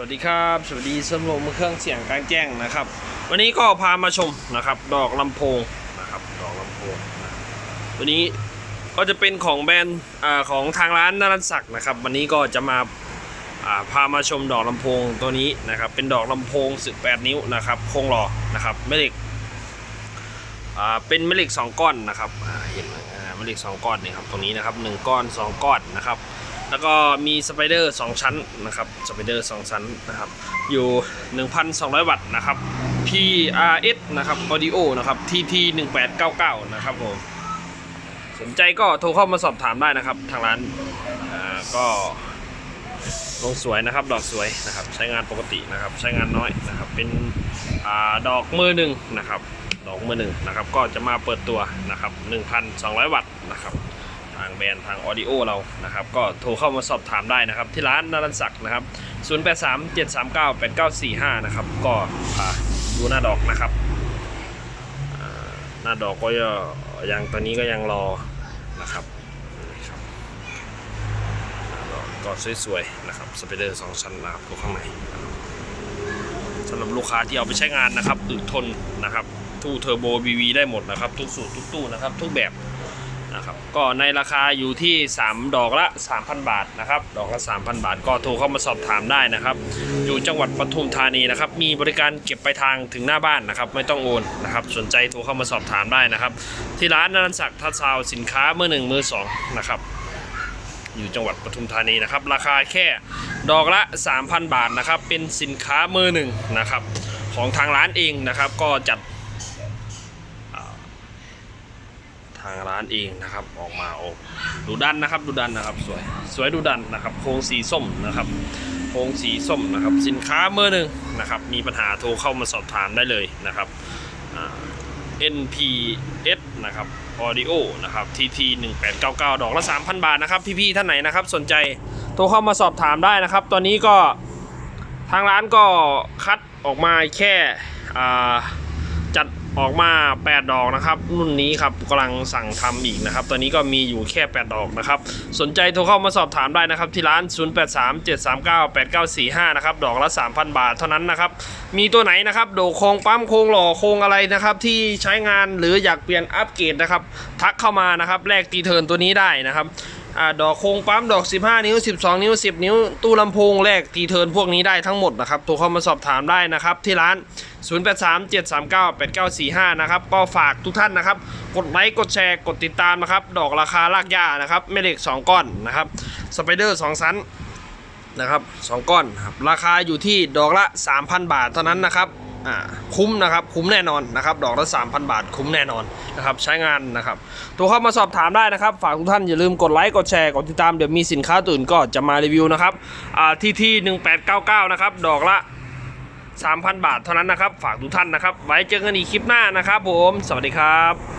สวัสดีครับสวัสดีสำหรับเครื่องเสียงกลางแจ้งนะครับ วันนี้ก็พามาชมนะครับ ดอกลำโพงนะครับดอกลำโพงวันนี้ก็จะเป็นของแบรนด์ของทางร้านนารันศักดิ์นะครับ วันนี้ก็จะมาพามาชมดอกลำโพงตัวนี้นะครับ เป็นดอกลำโพง 18 นิ้วนะครับโครงหล่อนะครับแม่เหล็กเป็นแม่เหล็ก 2 ก้อนนะครับเห็นไหมอ่าแม่เหล็ก 2 ก้อนนี่ครับตรงนี้นะครับ1ก้อน 2 ก้อนนะครับ แล้วก็มีสไปเดอร์2ชั้นนะครับสไปเดอร์2ชั้นนะครับอยู่ 1,200 วัตต์นะครับ PRS นะครับ Audio นะครับ TT 1899นะครับผมสนใจก็โทรเข้ามาสอบถามได้นะครับ ทางร้านก็ลงสวยนะครับ ดอกสวยนะครับ ใช้งานปกตินะครับ ใช้งานน้อยนะครับ เป็นอดอกมือหนึ่งนะครับ ดอกมือหนึ่งนะครับ ก็จะมาเปิดตัวนะครับ 1,200 วัตต์นะครับ ทางแบรนด์ทางออดิโอเรานะครับ ก็โทรเข้ามาสอบถามได้นะครับ ที่ร้านนารันศักดิ์นะครับ 0837398945 นะครับ ก็อ่าดูหน้าดอกนะครับ หน้าดอกก็ยังตอนนี้ก็ยังรอนะครับหน้าดอกก็สวยๆนะครับสไปเดอร์สองชั้นนะครับตัวข้างในสำหรับลูกค้าที่เอาไปใช้งานนะครับอึดทนนะครับ ตู้เทอร์โบ BV ได้หมดนะครับ ทุกสูตรทุกตู้นะครับ ทุกแบบ นะครับก็ในราคาอยู่ที่ 3 ดอกละ 3,000 บาทนะครับดอกละ 3,000 บาท ก็โทรเข้ามาสอบถามได้นะครับ อยู่จังหวัดปทุมธานีนะครับมีบริการเก็บไปทางถึงหน้าบ้านนะครับไม่ต้องโอนนะครับสนใจโทรเข้ามาสอบถามได้นะครับ ที่ร้านนันศักดิ์ทัศซาวสินค้ามือหนึ่งมือสองนะครับอยู่จังหวัดปทุมธานีนะครับราคาแค่ดอกละ 3,000 บาทนะครับเป็นสินค้ามือหนึ่งนะครับของทางร้านเองนะครับก็จัด ทางร้านเองนะครับ ออกมาโอ้ดูดันนะครับ ดูดันนะครับ สวยสวยดูดันนะครับโครงสีส้มนะครับโครงสีส้มนะครับ สินค้าเมื่อหนึ่งนะครับ มีปัญหาโทรเข้ามาสอบถามได้เลยนะครับ NPS นะครับ Audio นะครับ TT 1899 ดอกละ 3,000 บาทนะครับ พี่ๆท่านไหนนะครับ สนใจโทรเข้ามาสอบถามได้นะครับ ตอนนี้ก็ทางร้านก็คัดออกมาแค่อ่า จัดออกมา 8 ดอกนะครับ รุ่นนี้ครับกำลังสั่งทำอีกนะครับ ตอนนี้ก็มีอยู่แค่ 8 ดอกนะครับ สนใจโทรเข้ามาสอบถามได้นะครับ ที่ร้าน 0837398945 นะครับ ดอกละ 3,000 บาทเท่านั้นนะครับ มีตัวไหนนะครับ โดโครงปั๊มโครงหล่อโครงอะไรนะครับ ที่ใช้งานหรืออยากเปลี่ยนอัปเกรดนะครับ ทักเข้ามานะครับแลกตีเทิร์นตัวนี้ได้นะครับ อ่าดอกโครงปั๊มดอก 15 นิ้ว 12 นิ้ว 10 นิ้ว ตู้ลำโพงแลกตีเทินพวกนี้ได้ทั้งหมดนะครับโทรเข้ามาสอบถามได้นะครับ ที่ร้าน 0837398945 นะครับ ก็ฝากทุกท่านนะครับ กดไลค์กดแชร์กดติดตามนะครับ ดอกราคาลากย่านะครับแม่เหล็ก 2 ก้อนนะครับสไปเดอร์ 2 ชั้นนะครับ 2 ก้อนครับราคาอยู่ที่ดอกละ 3,000 บาทเท่านั้นนะครับ คุ้มนะครับคุ้มแน่นอนนะครับดอกละ3,000 บาทคุ้มแน่นอนนะครับใช้งานนะครับตัวเข้ามาสอบถามได้นะครับ ฝากทุกท่านอย่าลืมกดไลค์กดแชร์กดติดตามเดี๋ยวมีสินค้าตื่นก็จะมารีวิวนะครับที่ที่1899นะครับดอกละ 3,000 บาทเท่านั้นนะครับ ฝากทุกท่านนะครับ ไว้เจอกันอีกคลิปหน้านะครับผม สวัสดีครับ